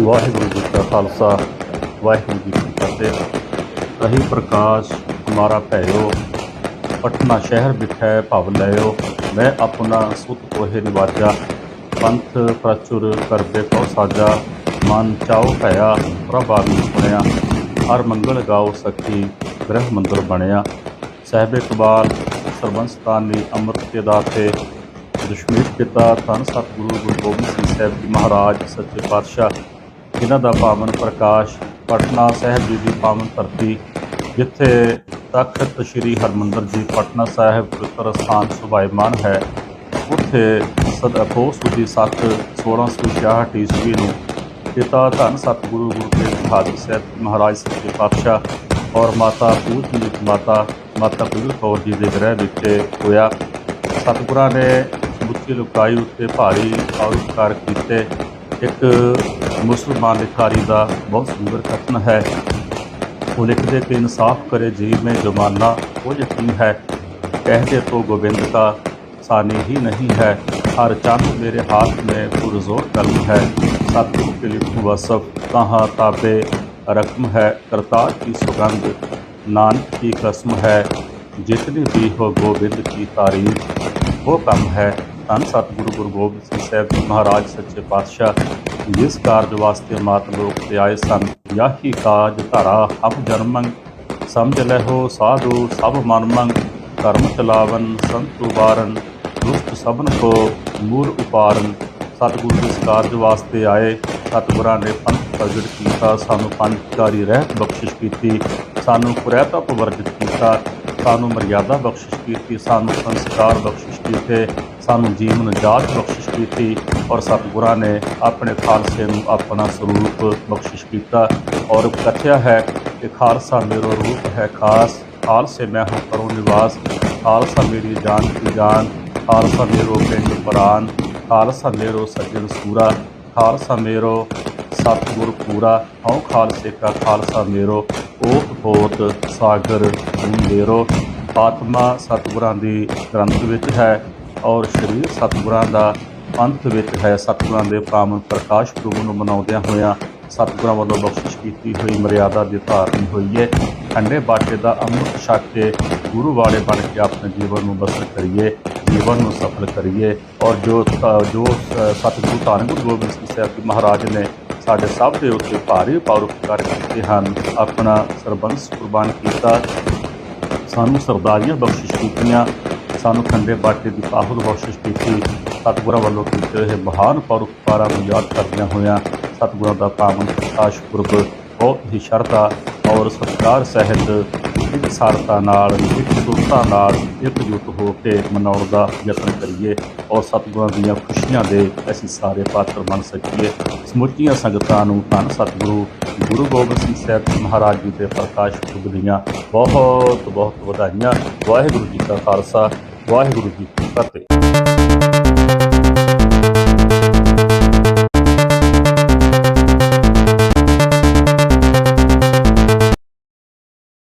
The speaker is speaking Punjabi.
ਵਾਹਿਗੁਰੂ ਜੀ ਕਾ ਖਾਲਸਾ, ਵਾਹਿਗੁਰੂ ਜੀ ਕੀ ਫਤਿਹ। ਰਹੀ ਪ੍ਰਕਾਸ਼ ਹਮਾਰਾ ਭੈਓ ਪਟਨਾ ਸ਼ਹਿਰ ਵਿਖੇ ਭਵ ਲਿਓ ਮੈਂ ਆਪਣਾ ਸੁਤ ਕੋਹੇ ਨਿਵਾਜਾ, ਪੰਥ ਪ੍ਰਚੁਰ ਕਰਬੇ ਕਉ ਸਾਜਾ। ਮਨ ਚਾਉ ਭਇਆ ਪ੍ਰਭ ਆਵੀ ਸੁਣਿਆ, ਹਰ ਮੰਗਲ ਗਾਓ ਸਖੀ ਗ੍ਰਹਿ ਮੰਦਰ ਬਣਿਆ। ਸਾਹਿਬ ਇਕਬਾਲ, ਸਰਬੰਸਤਾਨੀ ਅੰਮ੍ਰਿਤ ਕੇ ਦਾਤੇ ਦਸ਼ਮੇਸ਼ ਪਿਤਾ, ਧੰਨ ਸਤਿਗੁਰੂ ਗੁਰੂ ਗੋਬਿੰਦ ਸਿੰਘ ਸਾਹਿਬ ਜੀ ਮਹਾਰਾਜ, ਸੱਚੇ ਪਾਤਸ਼ਾਹ ਜਿਨ੍ਹਾਂ ਦਾ ਪਾਵਨ ਪ੍ਰਕਾਸ਼ ਪਟਨਾ ਸਾਹਿਬ ਜੀ ਦੀ ਪਾਵਨ ਧਰਤੀ, ਜਿੱਥੇ ਤਖਤ ਸ੍ਰੀ ਹਰਮੰਦਰ ਜੀ ਪਟਨਾ ਸਾਹਿਬ ਪਵਿੱਤਰ ਸਥਾਨ ਸੁਭਾਇਮਾਨ ਹੈ, ਉੱਥੇ ਸਦ ਸਦਾ ਦੀ ਸੱਤ 1666 ਈਸਵੀ ਨੂੰ ਪਿਤਾ ਧੰਨ ਸਤਿਗੁਰੂ ਗੁਰੂ ਤੇਗ ਬਹਾਦਰ ਸਾਹਿਬ ਮਹਾਰਾਜ ਸੱਚੇ ਪਾਤਸ਼ਾਹ ਔਰ ਮਾਤਾ ਪੂਜਨੀਕ ਮਾਤਾ ਮਾਤਾ ਗੁਜਰ ਕੌਰ ਜੀ ਦੇ ਗ੍ਰਹਿ ਵਿੱਚ ਹੋਇਆ। ਸਤਿਗੁਰਾਂ ਨੇ ਮੁੱਚੀ ਲੁਕਾਈ ਉੱਤੇ ਭਾਰੀ ਆਉਕਾਰ ਕੀਤੇ। ਇੱਕ ਮੁਸਲਮਾਨ ਲਿਖਾਰੀ ਦਾ ਬਹੁਤ ਸੁੰਦਰ ਕਥਨ ਹੈ। ਉਹ ਲਿਖਦੇ ਕਿ ਇਨਸਾਫ ਕਰੇ ਜੀਵ ਮੈਂ ਜਮਾਨਾ ਕੁਝ ਯਕੀਨ ਹੈ। ਕਹਦੇ ਤੋ ਗੋਬਿੰਦ ਕਾ ਸਾਨੀ ਹੀ ਨਹੀਂ ਹੈ। ਹਰ ਚੰਦ ਮੇਰੇ ਹਾਥ ਮੈਂ ਪੁਰਜ਼ੋਰ ਕਲਮ ਹੈ। ਸਤਿਗੁਰ ਕੇ ਲਿਖੂ ਵਸਫ ਕਹਾ ਤਾਬੇ ਰਕਮ ਹੈ। ਕਰਤਾਰ ਕੀ ਸੁਗੰਧ, ਨਾਨਕ ਕੀ ਕਸਮ ਹੈ। ਜਿਤਨੀ ਵੀ ਹੋ ਗੋਬਿੰਦ ਕੀ ਤਾਰੀਫ, ਉਹ ਕੰਮ ਹੈ। ਧੰਨ ਸਤਿਗੁਰੂ ਗੁਰੂ ਗੋਬਿੰਦ ਸਿੰਘ ਸਾਹਿਬ ਜੀ ਮਹਾਰਾਜ, ਸੱਚੇ ਪਾਤਸ਼ਾਹ। ਜਿਸ ਕਾਰਜ ਵਾਸਤੇ ਮਾਤ ਲੋਕ ਤੇ ਆਏ ਸਨ, ਯਾਹੀ ਕਾਜ ਧਾਰਾ ਹਮ ਜਨਮੰਗ ਸਮਝ ਲਹੋ ਸਾਧੂ ਸਭ ਮਨਮੰਗ ਕਰਮ ਚਲਾਵਨ ਸੰਤੁ ਬਾਰਨ ਦੁਸ਼ਟ ਸਭਨ ਕੋ ਮੂਰ ਉਪਾਰਨ। ਸਤਿਗੁਰੂ ਜਿਸ ਕਾਰਜ ਵਾਸਤੇ ਆਏ, ਸਤਿਗੁਰਾਂ ਨੇ ਪੰਥ ਪ੍ਰਗਟ ਕੀਤਾ, ਸਾਨੂੰ ਪੰਚਕਾਰੀ ਰਹਿਤ ਬਖਸ਼ਿਸ਼ ਕੀਤੀ, ਸਾਨੂੰ ਕੁਰੈਤਾ ਵਰਜਿਤ ਕੀਤਾ, ਸਾਨੂੰ ਮਰਿਆਦਾ ਬਖਸ਼ਿਸ਼ ਕੀਤੀ, ਸਾਨੂੰ ਸੰਸਕਾਰ ਬਖਸ਼ਿਸ਼ ਕੀਤੇ। ਸਾਨੂੰ ਜੀਵਨ ਜਾਚ ਬਖਸ਼ਿਸ਼ ਕੀਤੀ ਔਰ ਸਤਿਗੁਰਾਂ ਨੇ ਆਪਣੇ ਖਾਲਸੇ ਨੂੰ ਆਪਣਾ ਸਰੂਪ ਬਖਸ਼ਿਸ਼ ਕੀਤਾ ਔਰ ਕਥਿਆ ਹੈ ਕਿ ਖਾਲਸਾ ਮੇਰਾ ਰੂਪ ਹੈ ਖਾਸ, ਖਾਲਸੇ ਮੈਂ ਹਾਂ ਕਰੋ ਨਿਵਾਸ, ਖਾਲਸਾ ਮੇਰੀ ਜਾਨ ਕੀ ਜਾਨ, ਖਾਲਸਾ ਮੇਰੋ ਪਿੰਡ ਪ੍ਰਾਨ, ਖਾਲਸਾ ਮੇਰੋ ਸੱਜਣ ਸੂਰਾ, ਖਾਲਸਾ ਮੇਰੋ ਸਤਿਗੁਰ ਪੂਰਾ, ਹਉ ਖਾਲਸੇ ਕਾ ਖਾਲਸਾ ਮੇਰੋ, ਓਤ ਪੋਤ ਸਾਗਰ ਮੇਰੋ। ਆਤਮਾ ਸਤਿਗੁਰਾਂ ਦੀ ਗ੍ਰੰਥ ਵਿੱਚ ਹੈ। ਔਰ ਸਰੀਰ ਸਤਿਗੁਰਾਂ ਦਾ ਪੰਥ ਵਿੱਚ ਹੈ, ਸਤਿਗੁਰਾਂ ਦੇ ਪਾਵਨ ਪ੍ਰਕਾਸ਼ ਪੁਰਬ ਨੂੰ ਮਨਾਉਂਦਿਆਂ ਹੋਇਆਂ ਸਤਿਗੁਰਾਂ ਵੱਲੋਂ ਬਖਸ਼ਿਸ਼ ਕੀਤੀ ਹੋਈ, ਮਰਿਆਦਾ ਦੀ ਧਾਰਨੀ ਹੋਈ ਹੈ ਠੰਡੇ ਬਾਟੇ ਦਾ ਅੰਮ੍ਰਿਤ ਛਕ ਕੇ ਗੁਰੂ ਵਾਲੇ ਬਣ ਕੇ ਆਪਣੇ ਜੀਵਨ ਨੂੰ ਬਸਰ ਕਰੀਏ, ਜੀਵਨ ਨੂੰ ਸਫਲ ਕਰੀਏ। ਔਰ ਜੋ ਜੋ ਸਤਿਗੁਰੂ ਧੰਨ ਗੁਰੂ ਗੋਬਿੰਦ ਸਿੰਘ ਸਾਹਿਬ ਜੀ ਮਹਾਰਾਜ ਨੇ ਸਾਡੇ ਸਭ ਦੇ ਉੱਤੇ ਭਾਰੀ ਪਰਉਪਕਾਰ ਕੀਤੇ ਹਨ, ਆਪਣਾ ਸਰਬੰਸ ਕੁਰਬਾਨ ਕੀਤਾ। ਸਾਨੂੰ ਸਰਦਾਰੀਆਂ ਬਖਸ਼ਿਸ਼ ਕੀਤੀਆਂ। ਸਾਨੂੰ ਖੰਡੇ ਬਾਟੇ ਦੀ ਪਾਹੁਲ ਬਖਸ਼ਿਸ਼ ਕੀਤੀ। ਸਤਿਗੁਰਾਂ ਵੱਲੋਂ ਕੀਤੇ ਹੋਏ ਮਹਾਨ ਪਰਉਪਕਾਰਾਂ ਨੂੰ ਯਾਦ ਕਰਦਿਆਂ ਹੋਇਆਂ ਸਤਿਗੁਰਾਂ ਦਾ ਪਾਵਨ ਪ੍ਰਕਾਸ਼ ਪੁਰਬ ਬਹੁਤ ਹੀ ਸ਼ਰਧਾ ਔਰ ਸਤਿਕਾਰ ਸਹਿਤ ਇੱਕ ਸਾਰਤਾ ਨਾਲ ਇੱਕ ਸੁਰਤਾ ਨਾਲ ਇਕਜੁੱਟ ਹੋ ਕੇ ਮਨਾਉਣ ਦਾ ਯਤਨ ਕਰੀਏ ਔਰ ਸਤਿਗੁਰਾਂ ਦੀਆਂ ਖੁਸ਼ੀਆਂ ਦੇ ਅਸੀਂ ਸਾਰੇ ਪਾਤਰ ਬਣ ਸਕੀਏ। ਸਮੁੱਚੀਆਂ ਸੰਗਤਾਂ ਨੂੰ ਧੰਨ ਸਤਿਗੁਰੂ ਗੁਰੂ ਗੋਬਿੰਦ ਸਿੰਘ ਸਾਹਿਬ ਮਹਾਰਾਜ ਜੀ ਦੇ ਪ੍ਰਕਾਸ਼ ਪੁਰਬ ਦੀਆਂ ਬਹੁਤ ਬਹੁਤ ਵਧਾਈਆਂ। ਵਾਹਿਗੁਰੂ ਜੀ ਕਾ ਖਾਲਸਾ। ਵਾਹਿਗੁਰੂ ਜੀ ਫਤਿਹ।